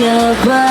your body.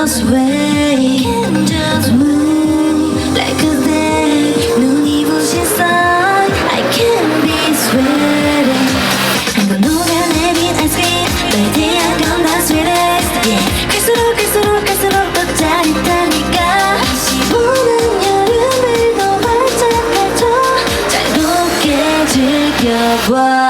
just wait can just wait like a day 눈이 부신 sun I can be sweating 한번 녹아내린 아이스크림 너에 대한 건다 sweetest yeah 갈수록 갈수록 갈수록 더 짜릿하니까 시원한 여름을 더 활짝 펼쳐 잘 녹게 즐겨봐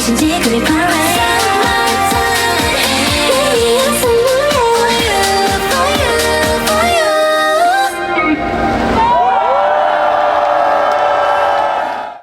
Wishing she could be pirate